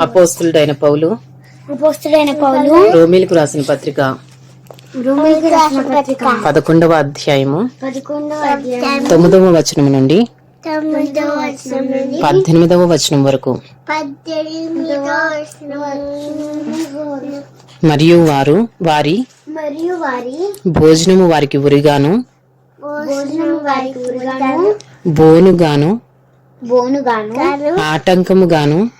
అపోస్తులుడైన పౌలు. అపోస్తుడైన పౌలు. రోమిలకు రాసిన పత్రిక. రోమిలికి రాసిన పత్రిక. పదకొండవ అధ్యాయము. పదకొండవ అధ్యాయం తొమ్మిదవ వచనం నుండి పద్దెనిమిదవ వచనం వరకు. మరియు వారు వారి మరియు వారి భోజనము వారికి ఉరిగాను. బోనుగాను. బోనుగాను. ఆటంకముగాను.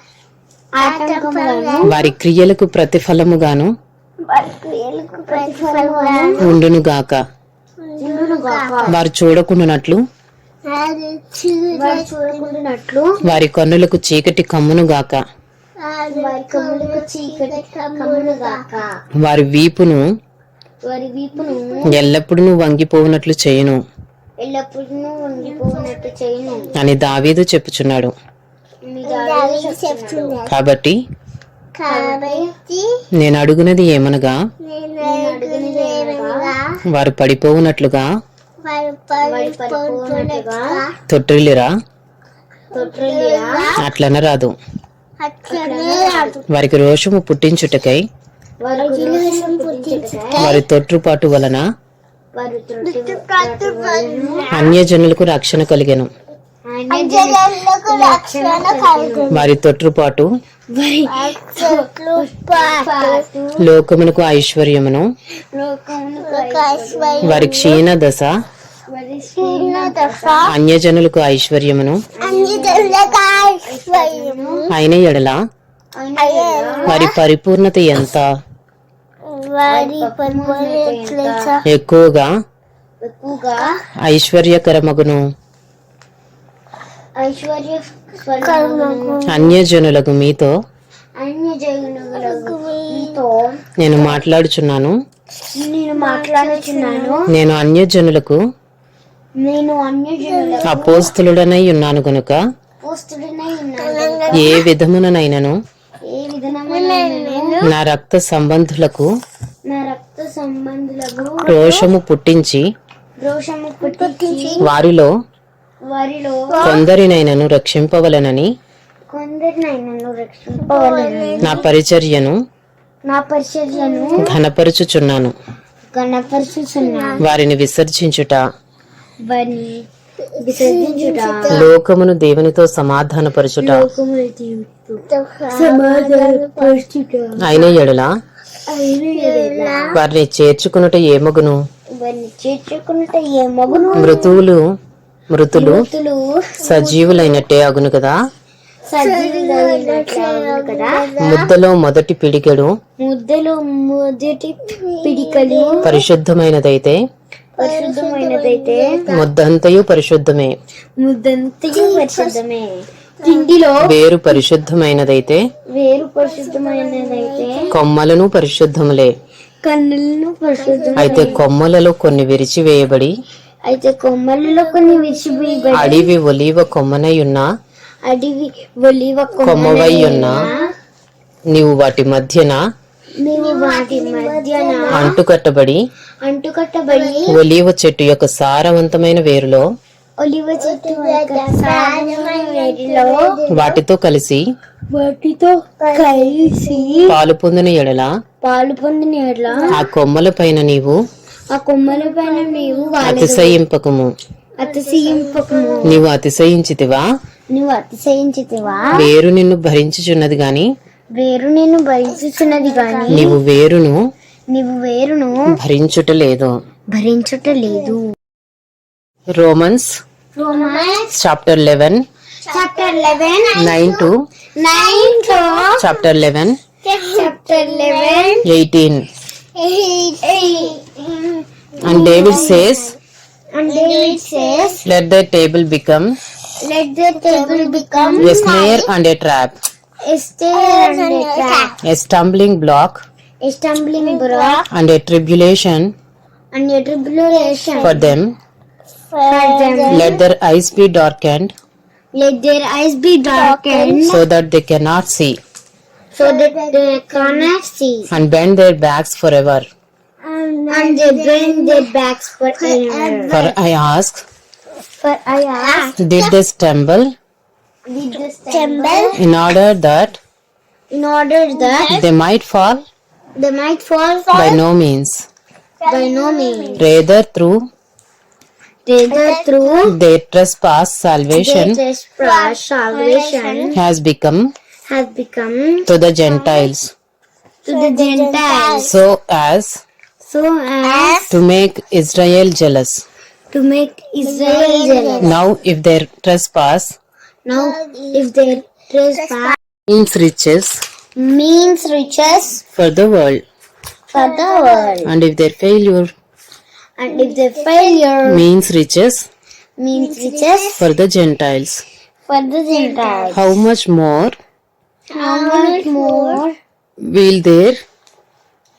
వారి క్రియలకు ప్రతిఫలముగాను ఉండునుగాక. వారు చూడకుండానట్లు వారు కన్నులకు చీకటి కమ్మునుగాక. వారి వీపును వారి వీపును ఎల్లప్పుడూ వంగిపోవునట్లు చేయును ఎల్లప్పుడూ ఉండిపోయినట్టు చేయను. అని దావీదు చెప్పుచున్నాడు. కాబట్టి నేను అడుగునది ఏమనగా? వారు పడిపోవునట్లుగా? తొట్టిల్లిరా అట్లనే రాదు. వారికి రోషము పుట్టించుటకై వారు తొట్టుపాటు వలన అన్యజనులకు రక్షణ కలిగెను. వారి తొట్టుపాటు లోకమునకు ఐశ్వర్యమును వారి క్షీణ దశ అన్యజనులకు ఐశ్వర్యమును అయిన ఎడల వారి పరిపూర్ణత ఎంత? ఎక్కువగా ఐశ్వర్యకరమగును. ఐశ్వర్య అన్యజనులకు మీతో నేను మాట్లాడుచున్నాను. నేను మాట్లాడుచున్నాను. నేను అన్యజనులకు నేను అపోస్తులుడనై ఉన్నాను గనుక ఏ విధముననైనను? నా రక్త సంబంధులకు నా రక్త సంబంధులకు రోషము పుట్టించి వారిలో వారిలో కొందరినైనను రక్షింపవలనని కొందరినైనను రక్షింపవలను నా పరిచర్యను నా పరిచర్యను ఘనపరుచుచున్నాను. గణపరుచుచున్నాను వారిని విసర్జించుట వారిని విసర్జించుట. లోకమును దేవునితో సమాధానపరచుట అయిన ఎడల వారిని ఏమగును? చేర్చుకున్నట ఏ మగును మృతువులు మృతులు సజీవులైనట్టే అగును కదా? ముద్దలో మొదటి పిడికెడు ముద్దలు మొదటి పిడికలు పరిశుద్ధమైనదైతే? పరిశుద్ధమైనదైతే? ముద్దంతయు పరిశుద్ధమే. ముద్దంతయు పరిశుద్ధమే. తిండిలో వేరు పరిశుద్ధమైనదైతే? వేరు పరిశుద్ధమైనదైతే? కొమ్మలను పరిశుద్ధములే. కన్నులను పరిశుద్ధం అయితే కొమ్మలలో కొన్ని విరిచివేయబడి అయితే కొమ్మలలో కొన్ని విరిచిపోయి అడివి ఒలీవ కొమ్మనై ఉన్న అడివి ఒలివ కొమ్మవై ఉన్న నీవు వాటి మధ్యన? మేము వాటి మధ్యన? అంటుకట్టబడి? అంటుకట్టబడి? ఒలీవ చెట్టు యొక్క సారవంతమైన వేరులో? ఒలివ చెట్టు యొక్క సారమైన వేడిలో వాటితో కలిసి? వాటితో కలిసి? పాలు పొందిన ఎడల? పాలు పొందిన ఎడ్ల? ఆ కొమ్మల పైన నీవు ఆ కొమ్మల పైన నీవు అతిశయింపకము. అతిశయింపకము. నీవు అతిశయించితివా? నువ్వు అతిశయించితివా? వేరు నిన్ను భరించుచున్నది గాని. వేరు నేను భరించుచున్నది గాని. నీవు వేరును నీవు వేరును భరించుటలేదు భరించుట లేదు. Romans chapter eleven chapter eleven nine to nine chapter eleven chapter eleven eighteen And David says, and David says, Let the table become let the table become a snare and a trap, a snare and a trap, a stumbling block, a stumbling block, and a tribulation and a tribulation. for them. For them, Let their eyes be darkened let their eyes be darkened so that they cannot see so that they cannot see. and bend their backs forever. And, they bend their backs forever. For I ask, For I ask, did they stumble did this stumble? in order that in order that they might fall? they might fall By no means. by no means. Rather, through Rather through their trespass, their trespass salvation has become has become to the Gentiles, to the Gentiles, so as so as to make Israel jealous. to make Israel jealous. Now, if their trespass Now, if their trespass means riches means riches for the world, for the world, and if their failure and if their failure means riches means riches for the Gentiles, for the Gentiles, how much more how much more will there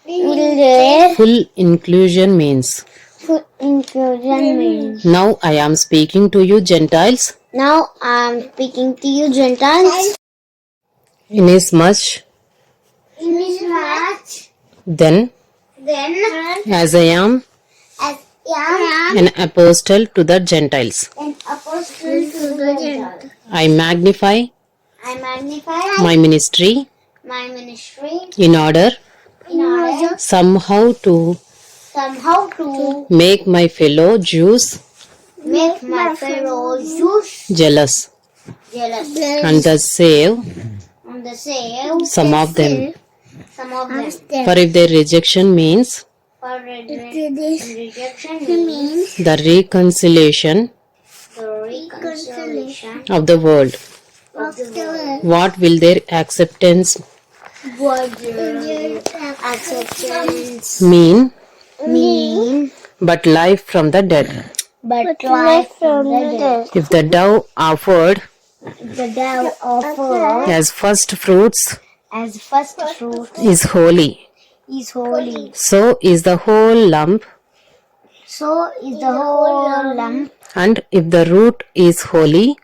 will their full inclusion means? full inclusion mean? Now I am speaking to you Gentiles, Now I am speaking to you, Gentiles. inasmuch Inasmuch then then as I am as I am an apostle to the Gentiles, an apostle to the Gentiles, I magnify I magnify my ministry. My ministry. In order. In order. Somehow to somehow to make my fellow Jews make my fellow Jews jealous. jealous. And thus save on the same some of them. some of them. For if their rejection means? For re- rejection means the reconciliation the reconciliation of the world, of the world. What will their acceptance acceptance mean mean but life from the dead? but life from the dead. If the dove offered The devil offered as first fruits as first fruit is holy, is holy. so is the whole lump, So is the whole lump, and if the root is holy,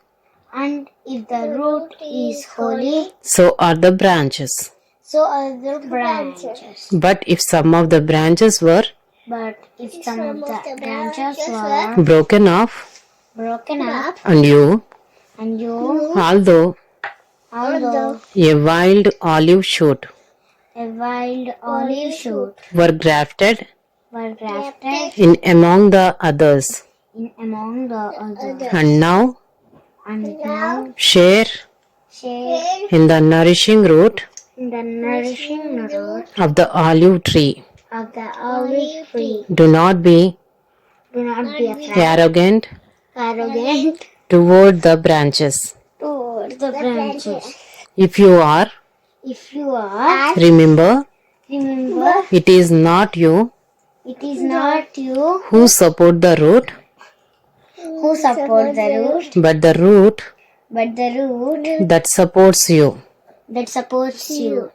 and if the root is holy, so are the branches. so are the branches. But if some of the branches were But if some of the branches were broken off, broken up, and you, and you, although although a wild olive shoot, a wild olive shoot were grafted were grafted in among the others, in among the others, and now and now share share in the nourishing root in the nourishing root of the olive tree. of the olive tree. Do not be Do not be afraid, arrogant arrogant toward the branches. toward the branches. If you are, If you are, remember, remember, it is not you it is not you who support the root, who support the root, but the root but the root that supports you. that supports you.